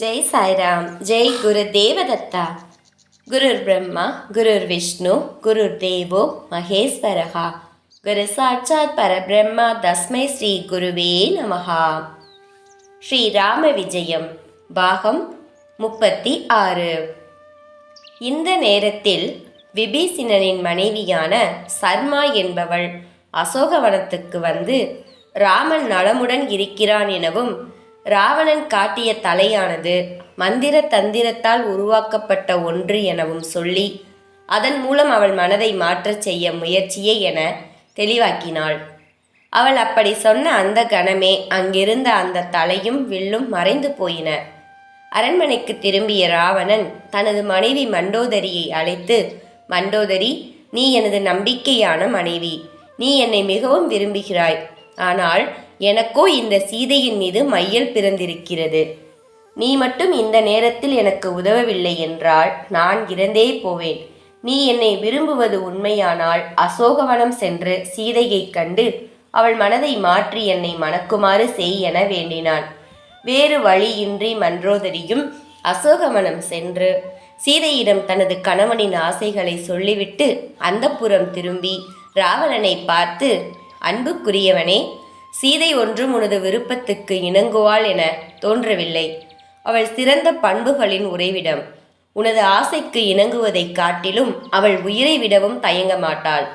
ஜெய் சாய்ராம் ஜெய் குரு தேவதத்தா. குருர் பிரம்மா குருர் விஷ்ணு குருர் தேவோ மகேஸ்வரகா குரு சாட்சாத் பரபிரம்மா தஸ்மை ஸ்ரீ குருவே நமகா ஸ்ரீ ராம விஜயம் பாகம் முப்பத்தி ஆறு. இந்த நேரத்தில் விபீஷணனின் மனைவியான சர்மா என்பவள் அசோகவனத்துக்கு வந்து ராமன் நலமுடன் இருக்கிறான் எனவும் ராவணன் காட்டிய தலையானது மந்திர தந்திரத்தால் உருவாக்கப்பட்ட ஒன்று எனவும் சொல்லி அதன் மூலம் அவள் மனதை மாற்றச் செய்ய முயற்சியே என தெளிவாக்கினாள். அவள் அப்படி சொன்ன அந்த கணமே அங்கிருந்த அந்த தலையும் வில்லும் மறைந்து போயின. அரண்மனைக்கு திரும்பிய ராவணன் தனது மனைவி மண்டோதரியை அழைத்து மண்டோதரி நீ எனது நம்பிக்கையான மனைவி. நீ என்னை மிகவும் விரும்புகிறாய். ஆனால் எனக்கோ இந்த சீதையின் மீது மையல் பிறந்திருக்கிறது. நீ மட்டும் இந்த நேரத்தில் எனக்கு உதவவில்லை என்றால் நான் இறந்தே போவேன். நீ என்னை விரும்புவது உண்மையானால் அசோகவனம் சென்று சீதையைக் கண்டு அவள் மனதை மாற்றி என்னை மணக்குமாறு செய் என வேண்டினான். வேறு வழியின்றி மன்றோதரியும் அசோகவனம் சென்று சீதையிடம் தனது கணவனின் ஆசைகளை சொல்லிவிட்டு அந்தப்புறம் திரும்பி ராவணனை பார்த்து அன்புக்குரியவனே சீதை ஒன்றும் உனது விருப்பத்துக்கு இணங்குவாள் என தோன்றவில்லை. அவள் சிறந்த பண்புகளின் உறைவிடம். உனது ஆசைக்கு இணங்குவதைக் காட்டிலும் அவள் உயிரை விடவும் தயங்க மாட்டாள்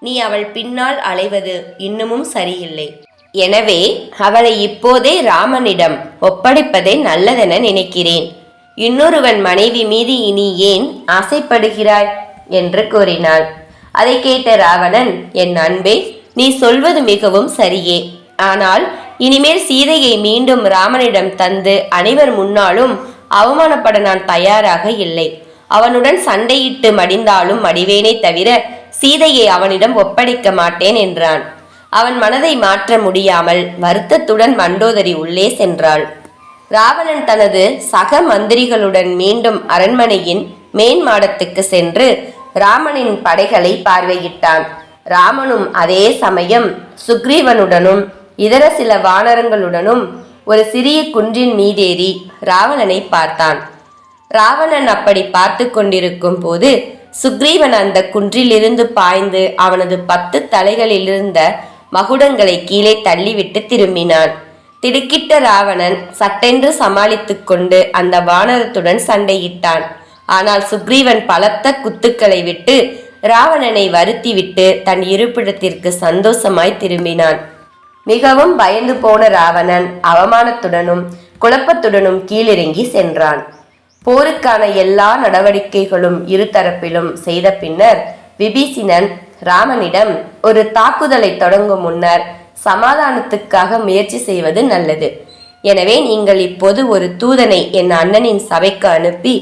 நீ அவள் பின்னால் அலைவது இன்னமும் சரியில்லை. எனவே அவளை இப்போதே ராமனிடம் ஒப்படைப்பதே நல்லதென நினைக்கிறேன். இன்னொருவன் மனைவி மீது இனி ஏன் ஆசைப்படுகிறாய்? என்று கூறினாள். அதை கேட்ட ராவணன் என் அன்பே நீ சொல்வது மிகவும் சரியே. ஆனால் இனிமேல் சீதையை மீண்டும் ராமனிடம் தந்து அனைவர் முன்னாலும் அவமானப்பட நான் தயாராக இல்லை. அவனுடன் சண்டையிட்டு மடிந்தாலும் மடிவேனே தவிர சீதையை அவனிடம் ஒப்படைக்க மாட்டேன் என்றான். அவன் மனதை மாற்ற முடியாமல் வருத்தத்துடன் மண்டோதரி உள்ளே சென்றாள். ராவணன் தனது சக மந்திரிகளுடன் மீண்டும் அரண்மனையின் மேன் மாடத்துக்கு சென்று ராமனின் படைகளை பார்வையிட்டான். ராமனும் அதே சமயம் சுக்ரீவனுடனும் இதர சில வானரங்களுடனும் ஒரு சிறிய குன்றின் மீதேறி ராவணனை பார்த்தான். ராவணன் அப்படி பார்த்து கொண்டிருக்கும் போது சுக்ரீவன் அந்த குன்றிலிருந்து பாய்ந்து அவனது பத்து தலைகளிலிருந்த மகுடங்களை கீழே தள்ளிவிட்டு திரும்பினான். திடுக்கிட்ட ராவணன் சட்டென்று சமாளித்து கொண்டு அந்த வானரத்துடன் சண்டையிட்டான். ஆனால் சுக்ரீவன் பலத்த குத்துக்களை விட்டு ராவணனை வருத்திவிட்டு தன் இருப்பிடத்திற்கு சந்தோஷமாய் திரும்பினான். மிகவும் பயந்து போன ராவணன் அவமானத்துடனும் குழப்பத்துடனும் கீழிறங்கி சென்றான். போருக்கான எல்லா நடவடிக்கைகளும் இருதரப்பிலும் செய்த பின்னர் விபீசினன் ராமனிடம் ஒரு தாக்குதலை தொடங்கும் முன்னர் சமாதானத்துக்காக முயற்சி செய்வது நல்லது. எனவே நீங்கள் இப்போது ஒரு தூதனை என் அண்ணனின் சபைக்கு அனுப்பி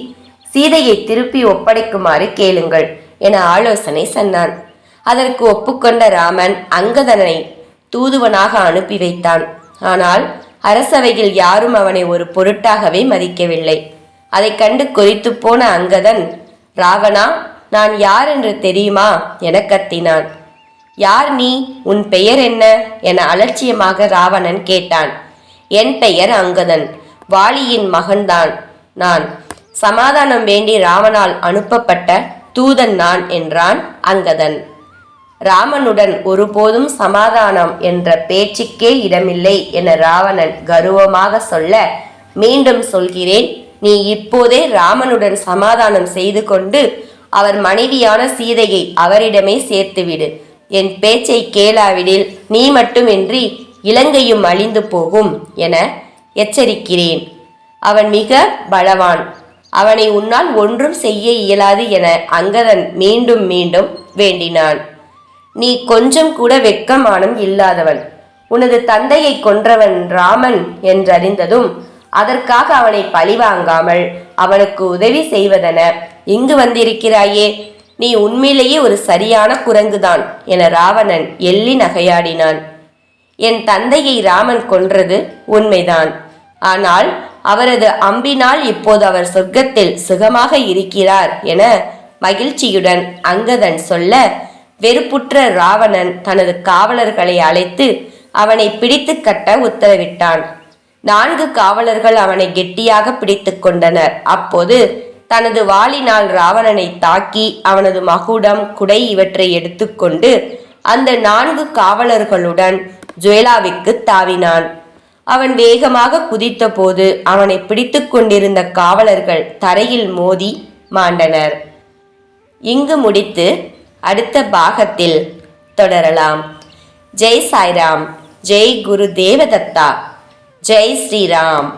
சீதையை திருப்பி ஒப்படைக்குமாறு கேளுங்கள். என ஆலோசனை சொன்னான். அதற்கு ஒப்புக்கொண்ட ராமன் அங்கதனை தூதுவனாக அனுப்பி வைத்தான். ஆனால் அரசவையில் யாரும் அவனை ஒரு பொருட்டாகவே மதிக்கவில்லை. அதைக் கண்டு கொதித்து போன அங்கதன் ராவணா நான் யார் என்று தெரியுமா? என கத்தினான். யார் நீ? உன் பெயர் என்ன? என அலட்சியமாக ராவணன் கேட்டான். என் பெயர் அங்கதன். வாலியின் மகன்தான். நான் சமாதானம் வேண்டி ராவனால் அனுப்பப்பட்ட தூதன் நான் என்றான் அங்கதன். ராமனுடன் ஒருபோதும் சமாதானம் என்ற பேச்சுக்கே இடமில்லை என ராவணன் கர்வமாக சொல்ல மீண்டும் சொல்கிறேன் நீ இப்போதே ராமனுடன் சமாதானம் செய்து கொண்டு அவர் மனைவியான சீதையை அவரிடமே சேர்த்துவிடு. என் பேச்சை கேளாவிடில் நீ மட்டுமின்றி இலங்கையும் அழிந்து போகும் என எச்சரிக்கிறேன். அவன் மிக பலவான். அவனை உன்னால் ஒன்றும் செய்ய இயலாது என அங்கதன் மீண்டும் மீண்டும் வேண்டினான். நீ கொஞ்சம் கூட வெட்கமானம் இல்லாதவன் உனது தந்தையை கொன்றவன் ராமன் என்றறிந்ததும் அதற்காக அவனை பழிவாங்காமல் அவனுக்கு உதவி செய்வதென இங்கு வந்திருக்கிறாயே நீ உண்மையிலேயே ஒரு சரியான குரங்குதான் என ராவணன் எள்ளி நகையாடினான். என் தந்தையை ராமன் கொன்றது உண்மைதான். ஆனால் அவரது அம்பினால் இப்போது அவர் சொர்க்கத்தில் சுகமாக இருக்கிறார் என மகிழ்ச்சியுடன் அங்கதன் சொல்ல வெறுப்புற்ற ராவணன் தனது காவலர்களை அழைத்து அவனை பிடித்து கட்ட உத்தரவிட்டான். நான்கு காவலர்கள் அவனை கெட்டியாக பிடித்து கொண்டனர். அப்போது தனது வாளினால் ராவணனை தாக்கி அவனது மகுடம் குடை இவற்றை எடுத்துக்கொண்டு அந்த நான்கு காவலர்களுடன் ஜுவேலாவிற்கு தாவினான். அவன் வேகமாக குதித்தபோது அவனை பிடித்து கொண்டிருந்த காவலர்கள் தரையில் மோதி மாண்டனர். இங்கு முடித்து அடுத்த பாகத்தில் தொடரலாம். ஜெய் சாய்ராம் ஜெய் குரு தேவதத்தா ஜெய் ஸ்ரீராம்.